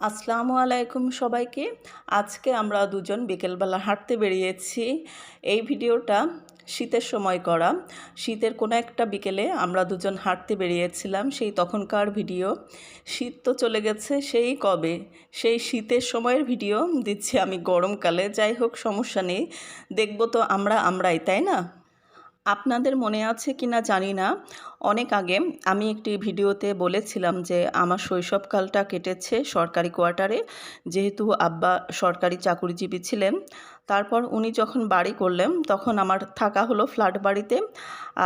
আসসালামু আলাইকুম সবাইকে। আজকে আমরা দুজন বিকেলবেলা হাঁটতে বেরিয়েছি। এই ভিডিওটা শীতের সময় করা। শীতের কোনো একটা বিকেলে আমরা দুজন হাঁটতে বেরিয়েছিলাম সেই তখনকার ভিডিও। শীত তো চলে গেছে, সেই কবে? সেই শীতের সময়ের ভিডিও দিচ্ছি আমি গরমকালে। যাই হোক, সমস্যা নেই। দেখব তো আমরা আমরাই, তাই না? আপনাদের মনে আছে কি না জানি না। অনেক আগে আমি একটি ভিডিওতে বলেছিলাম যে আমার শৈশবকালটা কেটেছে সরকারি কোয়ার্টারে। যেহেতু আব্বা সরকারি চাকুরিজীবী ছিলেন, তারপর উনি যখন বাড়ি করলেন, তখন আমার থাকা হলো ফ্ল্যাট বাড়িতে।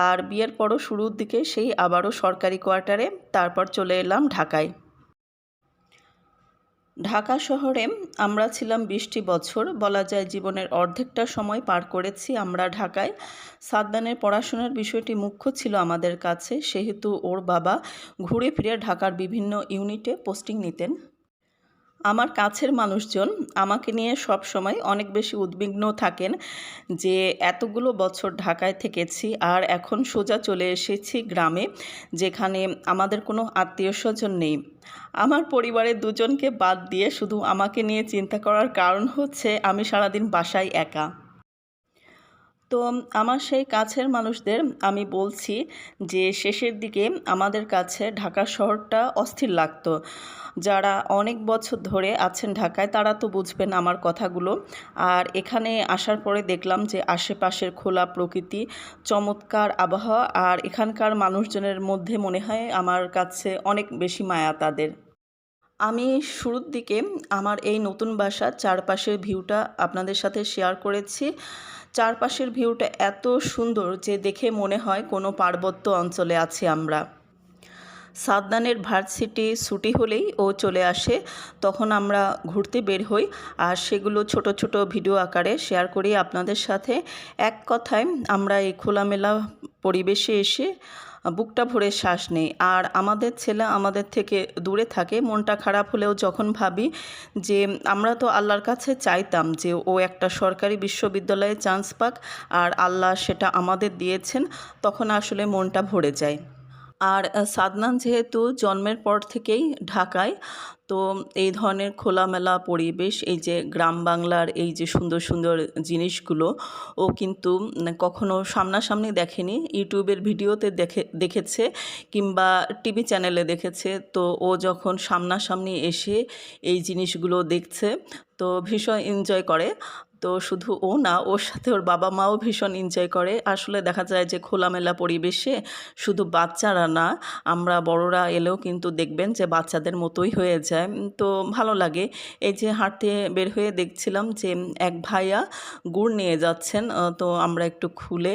আর বিয়ের পরও শুরুর দিকে সেই আবারও সরকারি কোয়ার্টারে, তারপর চলে এলাম ঢাকায়। ঢাকা শহরে আমরা ছিলাম বিশটি বছর। বলা যায় জীবনের অর্ধেকটা সময় পার করেছি আমরা ঢাকায়। সাদ্দানের পড়াশোনার বিষয়টি মুখ্য ছিল আমাদের কাছে। সেহেতু ওর বাবা ঘুরে ফিরে ঢাকার বিভিন্ন ইউনিটে পোস্টিং নিতেন। আমার কাছের মানুষজন আমাকে নিয়ে সব সময় অনেক বেশি উদ্বিগ্ন থাকেন যে এতগুলো বছর ঢাকায় থেকেছি আর এখন সোজা চলে এসেছি গ্রামে, যেখানে আমাদের কোনো আত্মীয় স্বজন নেই। আমার পরিবারের দুজনকে বাদ দিয়ে শুধু আমাকে নিয়ে চিন্তা করার কারণ হচ্ছে আমি সারাদিন বাসায় একা। তো আমার সেই কাছের মানুষদের আমি বলছি যে শেষের দিকে আমাদের কাছে ঢাকা শহরটা অস্থির লাগতো। যারা অনেক বছর ধরে আছেন ঢাকায় তারা তো বুঝবেন আমার কথাগুলো। আর এখানে আসার পরে দেখলাম যে আশেপাশের খোলা প্রকৃতি, চমৎকার আবহাওয়া আর এখানকার মানুষজনের মধ্যে মনে হয় আমার কাছে অনেক বেশি মায়া তাদের। আমি শুরুর দিকে আমার এই নতুন বাসার চারপাশের ভিউটা আপনাদের সাথে শেয়ার করেছি। চারপাশের ভিউটা এত সুন্দর যে দেখে মনে হয় কোনো পার্বত্য অঞ্চলে আছি আমরা। সাদনানের ভার্সিটি ছুটি হলেই ও চলে আসে, তখন আমরা ঘুরতে বের হই আর সেগুলো ছোট ছোট ভিডিও আকারে শেয়ার করি আপনাদের সাথে। এক কথায় আমরা এই খোলামেলা পরিবেশে এসে বুকটা ভরে শ্বাস নেই। আর আমাদের ছেলে আমাদের থেকে দূরে থাকে। মনটা খারাপ হলেও যখন ভাবি যে আমরা তো আল্লাহর কাছে চাইতাম যে ও একটা সরকারি বিশ্ববিদ্যালয়ে চান্স পাক আর আল্লাহ সেটা আমাদের দিয়েছেন, তখন আসলে মনটা ভরে যায়। আর সাদনান যেহেতু জন্মের পর থেকেই ঢাকায় তো এই ধরনের খোলামেলা পরিবেশ, এই যে গ্রাম বাংলার এই যে সুন্দর সুন্দর জিনিসগুলো, ও কিন্তু কখনো সামনাসামনি দেখেনি। ইউটিউবের ভিডিওতে দেখে, দেখেছে কিংবা টিভি চ্যানেলে দেখেছে। তো ও যখন সামনাসামনি এসে এই জিনিসগুলো দেখছে, তো ভীষণ এনজয় করে। তো শুধু ও না, ওর সাথে ওর বাবা মাও ভীষণ এনজয় করে। আসলে দেখা যায় যে খোলামেলা পরিবেশে শুধু বাচ্চারা না, আমরা বড়রা এলেও কিন্তু দেখবেন যে বাচ্চাদের মতোই হয়ে যায়। তো ভালো লাগে। এই যে হাঁটতে বের হয়ে দেখছিলাম যে এক ভাইয়া গুড় নিয়ে যাচ্ছেন তো আমরা একটু খুলে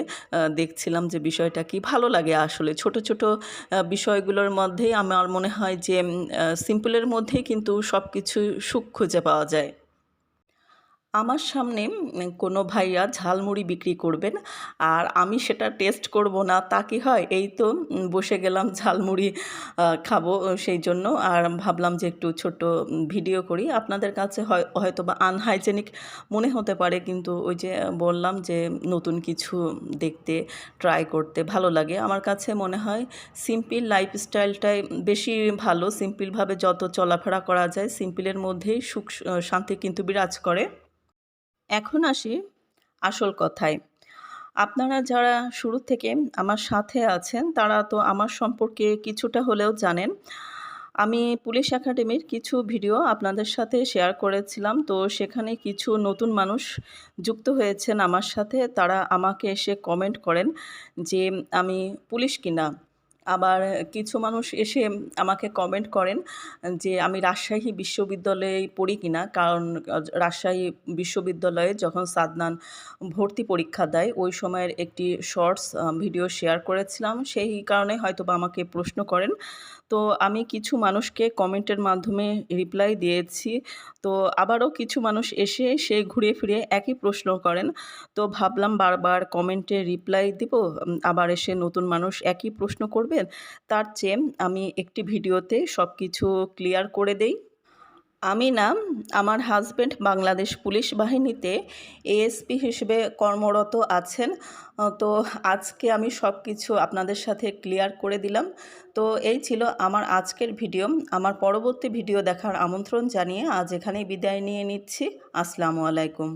দেখছিলাম যে বিষয়টা কি। ভালো লাগে আসলে। ছোট ছোট বিষয়গুলোর মধ্যেই আমার মনে হয় যে সিম্পলের মধ্যেই কিন্তু সব কিছু সুখ খুঁজে পাওয়া যায়। আমার সামনে কোনো ভাইয়া ঝালমুড়ি বিক্রি করবেন আর আমি সেটা টেস্ট করব না, তা কি হয়? এই তো বসে গেলাম ঝালমুড়ি খাব সেই জন্য। আর ভাবলাম যে একটু ছোট ভিডিও করি। আপনাদের কাছে হয়তো বা আনহাইজেনিক মনে হতে পারে, কিন্তু ওই যে বললাম যে নতুন কিছু দেখতে ট্রাই করতে ভালো লাগে। আমার কাছে মনে হয় সিম্পল লাইফস্টাইলটাই বেশি ভালো। সিম্পলভাবে যত চলাফেরা করা যায় সিম্পলের মধ্যেই সুখ শান্তি কিন্তু বিরাজ করে। এখন আসি আসল কথায়। আপনারা যারা শুরু থেকে আমার সাথে আছেন, তারা তো আমার সম্পর্কে কিছুটা হলেও জানেন। আমি পুলিশ একাডেমির কিছু ভিডিও আপনাদের সাথে শেয়ার করেছিলাম, তো সেখানে কিছু নতুন মানুষ যুক্ত হয়েছেন আমার সাথে। তারা আমাকে এসে কমেন্ট করেন যে, আমি পুলিশ কিনা? আবার কিছু মানুষ এসে আমাকে কমেন্ট করেন যে, আমি রাজশাহী বিশ্ববিদ্যালয়ে পড়ি কিনা? কারণ রাজশাহী বিশ্ববিদ্যালয়ে যখন সাদনান ভর্তি পরীক্ষা দেয়, ওই সময়ের একটি শর্টস ভিডিও শেয়ার করেছিলাম। সেই কারণে হয়তো বা আমাকে প্রশ্ন করেন। তো আমি কিছু মানুষকে কমেন্টের মাধ্যমে রিপ্লাই দিয়েছি। তো আবারও কিছু মানুষ এসে সে ঘুরে ফিরে একই প্রশ্ন করেন। তো ভাবলাম বারবার কমেন্টে রিপ্লাই দিব। আবার এসে নতুন মানুষ একই প্রশ্ন করবেন তার চেয়ে আমি একটি ভিডিওতে সব কিছু ক্লিয়ার করে দেই। আমি না, আমার হাজব্যান্ড বাংলাদেশ পুলিশ বাহিনীতে এএসপি হিসেবে কর্মরত আছেন, তো আজকে আমি সব কিছু আপনাদের সাথে ক্লিয়ার করে দিলাম। তো এই ছিল আমার আজকের ভিডিও। আমার পরবর্তী ভিডিও দেখার আমন্ত্রণ জানিয়ে আজ এখানেই বিদায় নিয়ে নিচ্ছি। আসসালামু আলাইকুম।